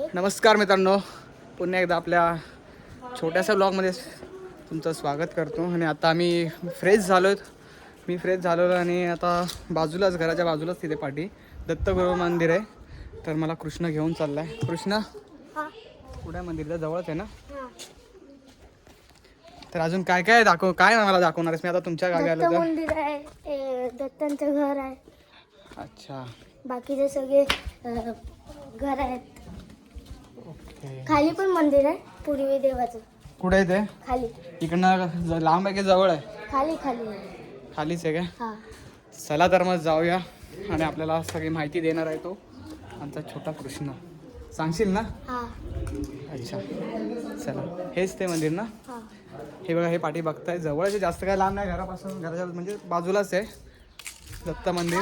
नमस्कार मित्रांनो. पुन्हा एकदा आपल्या छोट्याशा ब्लॉगमध्ये तुमचं स्वागत करतो. आणि आता आम्ही फ्रेश झालो मी फ्रेश झालो आणि आता बाजूलाच घराच्या बाजूलाच तिथे पाठी दत्तगुरु मंदिर आहे. तर मला कृष्ण घेऊन चाललाय. कृष्ण हा. कुठे आहे मंदिर जवळच आहे ना? हा. तर अजून काय काय दाखव काय मला दाखवणार मी आता तुमच्या गावी आलो मंदिर आहे. दत्तांचं घर आहे. अच्छा. बाकीचे सगळे घर आहेत. खाली पण मंदिर आहे पूर्वी देवाचं. कुठे आहे ते? खाली. इकडनं ज- लांब आहे की जवळ आहे? खाली खाली. खालीच आहे काय हा. चला तर मग जाऊया आणि आपल्याला सगळी माहिती देणार आहे तो आमचा छोटा कृष्ण. सांगशील ना? हा. अच्छा. चला. हेच ते मंदिर ना? हा. हे बघा हे पाठी बघताय. जवळच आहे, जास्त काय लांब नाही घरापासून घराच्या म्हणजे बाजूलाच आहे. दत्त मंदिर.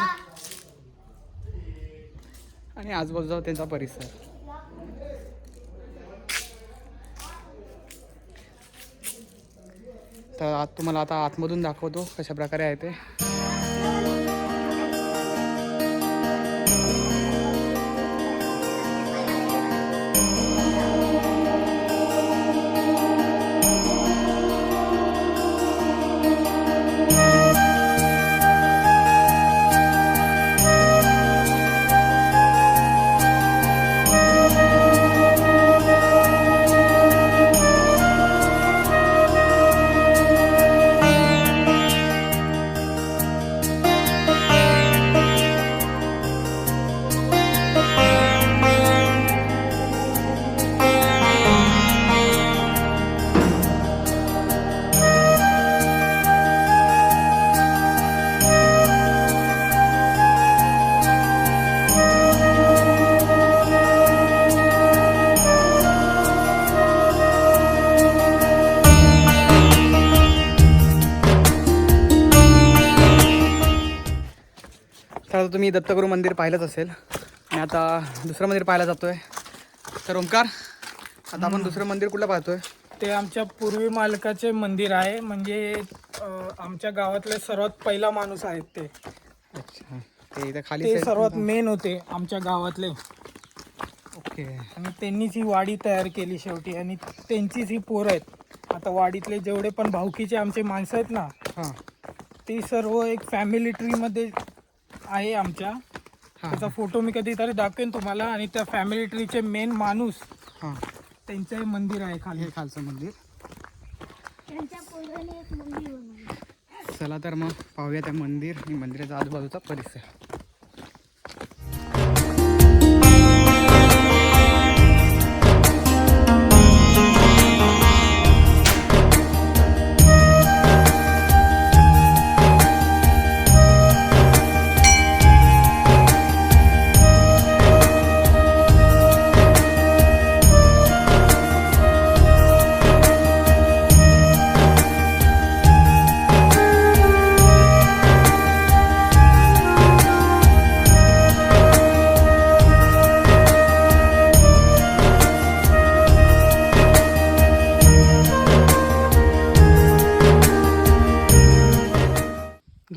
आणि आजूबाजूचा त्यांचा परिसर. तर आत तुम्हाला आता आतमधून दाखवतो कशा प्रकारे आहे ते. तर आता तुम्ही दत्तगुरू मंदिर पाहिलंच असेल. आणि आता दुसरं मंदिर पाहायला जातोय. तर ओंकार आता आपण दुसरं मंदिर कुठलं पाहतोय? ते आमच्या पूर्वी मालकाचे मंदिर आहे. म्हणजे आमच्या गावातले सर्वात पहिला माणूस आहेत ते. अच्छा. ते इथे खाली ते सर्वात मेन होते आमच्या गावातले. ओके. आणि त्यांनीच ही वाडी तयार केली शेवटी. आणि त्यांचीच ही पोरं आहेत. आता वाडीतले जेवढे पण भाऊकीचे आमचे माणसं आहेत ना हां. ते सर्व एक फॅमिली ट्रीमध्ये आहे आमच्या. त्याचा फोटो मी कधीतरी दाखवेन तुम्हाला. आणि त्या फॅमिली ट्रीचे मेन माणूस हां. त्यांचं हे मंदिर आहे खाली. हे खालचं मंदिर. त्यांच्या पोराने एक मंदिर बनवलं. चला तर मग पाहूया त्या मंदिर आणि मंदिराचा आजूबाजूचा परिसर.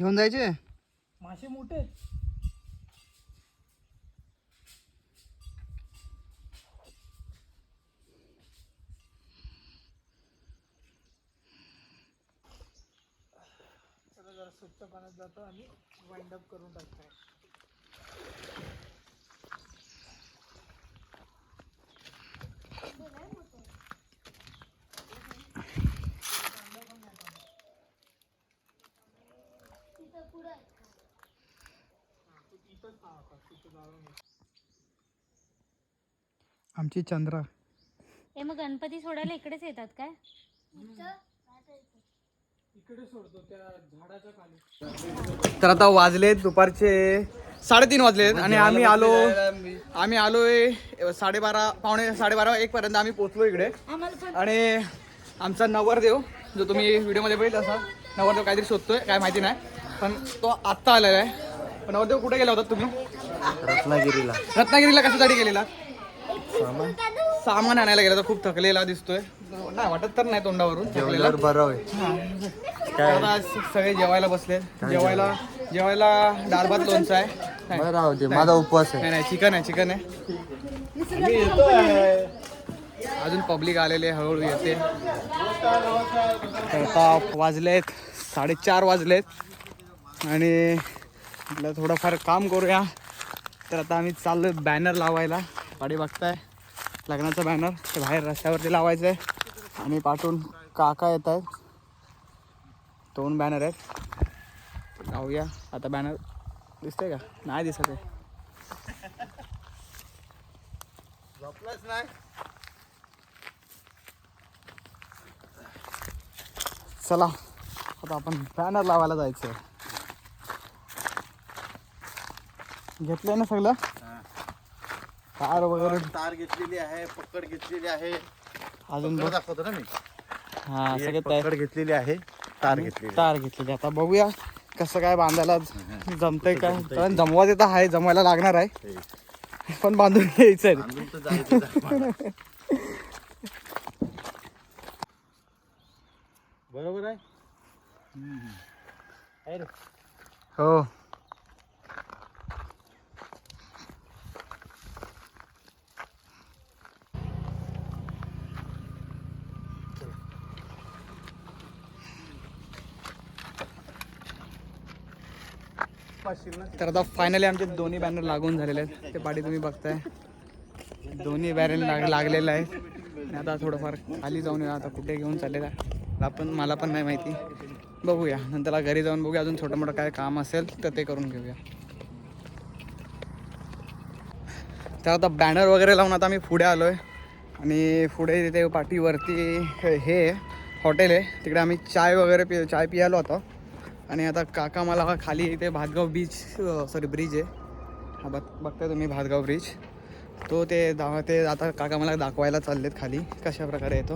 घेऊन जायचे मासे मोठे आहेत. चला जरा स्वच्छ पाण्यात जातो आणि वाइंड अप करून टाकतो तिथं पुढं आहे. आमची चंद्रा. हे मग गणपती सोडायला इकडेच येतात काय? इकडे सोडतो त्या झाडाच्या खाली तर आता वाजलेत दुपारचे साडेतीन वाजलेत आणि आम्ही आलो आम्ही आलोय साडेबारा पावणे साडेबारा एक पर्यंत आम्ही पोहोचलो इकडे. आणि आमचा नवरदेव जो तुम्ही व्हिडिओमध्ये बघितला असा नवरदेव काहीतरी शोधतोय काय माहिती नाही. पण तो आत्ता आलेला आहे. पण नवरदेव कुठे गेला होता तुम्ही? रत्नागिरीला. रत्नागिरीला कशासाठी गेलेला? सामान. आणायला गेला तर खूप थकलेला दिसतोय. नाही वाटत तर नाही तोंडावरून. थकलेला. जेवल्यावर बरं आता सगळे जेवायला बसले. जेवायला जेवायला डाळ भात लोणचं आहे. बरं राहू दे. माझा उपवास आहे. नाही नाही चिकन आहे चिकन आहे. अजून पब्लिक आलेले आहे, हळूहळू येते. तर आता वाजलेत साडेचार वाजलेत. आणि म्हटलं थोडंफार काम करूया. तर आता आम्ही चाललो बॅनर लावायला. गाडी बघताय. लग्नाचा बॅनर ते बाहेर रस्त्यावरती लावायचं आहे आणि पाठवून काका येत आहेत दोन बॅनर आहेत. लावूया. आता बॅनर दिसतंय का? नाही दिसत आहे. चला. आता आपण बॅनर लावायला जायचं घेतलंय ना सगळं? कार वगैरे. तार घेतलेली आहे पकड घेतलेली आहे. अजून. दाखवतो ना मी. हा सगळे पकड घेतलेली आहे तार घेतलेली तार घेतलेली आता बघूया कसं काय बांधायला जमतंय काय कारण जमवा देता आहे जमवायला लागणार आहे. पण बांधून घ्यायचं तर. बरोबर आहे. हो. तर आता फायनली आमचे दोन्ही बॅनर लागून झालेले आहेत. ते पाठी तुम्ही बघताय. दोन्ही बॅनर लाग लागलेलं आहे. आणि आता थोडंफार खाली जाऊन येऊया. आता कुठे घेऊन चाललेलं आहे. आपण मला पण नाही माहिती. बघूया. नंतरला घरी जाऊन बघूया अजून छोटं मोठं काय काम असेल तर ते करून घेऊया. तर आता बॅनर वगैरे लावून आता आम्ही पुढे आलो आहे आणि पुढे तिथे पाठीवरती हे आहे, हॉटेल आहे. तिकडे आम्ही चाय वगैरे पि चाय पियालो होतो आणि आता काका मला खाली इथे भातगाव बीच सॉरी ब्रिज आहे. हा बघ बघताय तुम्ही भातगाव ब्रिज तो ते दा ते आता काका मला दाखवायला चाललेत खाली. कशा प्रकारे येतो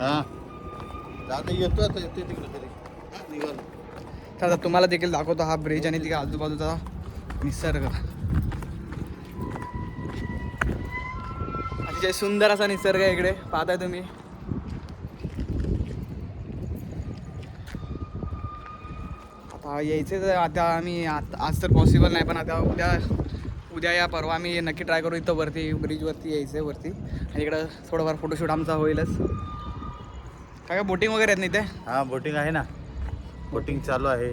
हा. येतो तरी. तुम्हाला देखील दाखवतो हा ब्रिज आणि तिथे आजूबाजूचा निसर्ग. अतिशय सुंदर असा निसर्ग आहे इकडे. पाहताय तुम्ही. यायचे तर आता आम्ही आज तर पॉसिबल नाही पण आता उद्या उद्या या परवा आम्ही नक्की ट्राय करू इथं वरती ब्रिजवरती यायचं आहे वरती. आणि इकडं थोडंफार फोटोशूट आमचा होईलच. काय काय बोटिंग वगैरे आहेत ना इथे? हा बोटिंग आहे ना. बोटिंग चालू आहे.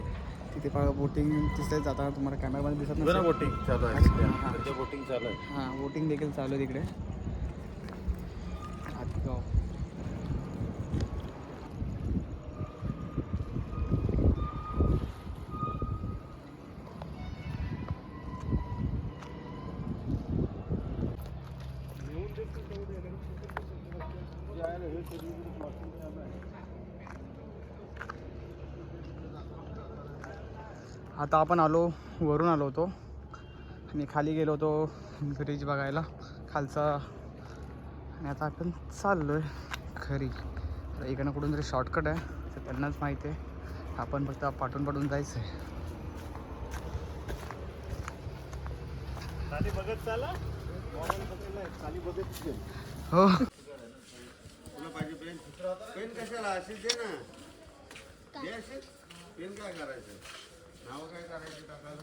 तिथे बघा बोटिंग दिसतंय. जाताना तुम्हाला कॅमेरामध्ये दिसत नसेल. बोटिंग चालू आहे. हा. सध्या बोटिंग चालू आहे. हां बोटिंग देखील चालू आहे तिकडे. हातगाव आता आपण आलो वरून आलो होतो. आणि खाली गेलो होतो ब्रिज बघायला खालचा. आणि आता आपण चाललो आहे घरी. आता इकडनं कुठून तरी शॉर्टकट आहे तर त्यांनाच माहिती आहे. आपण फक्त पाठून पाठून जायचं आहे हो. पेन कशाला? असेल दे ना. असेल पेन काय करायचं? नाव काय करायचं टाकायला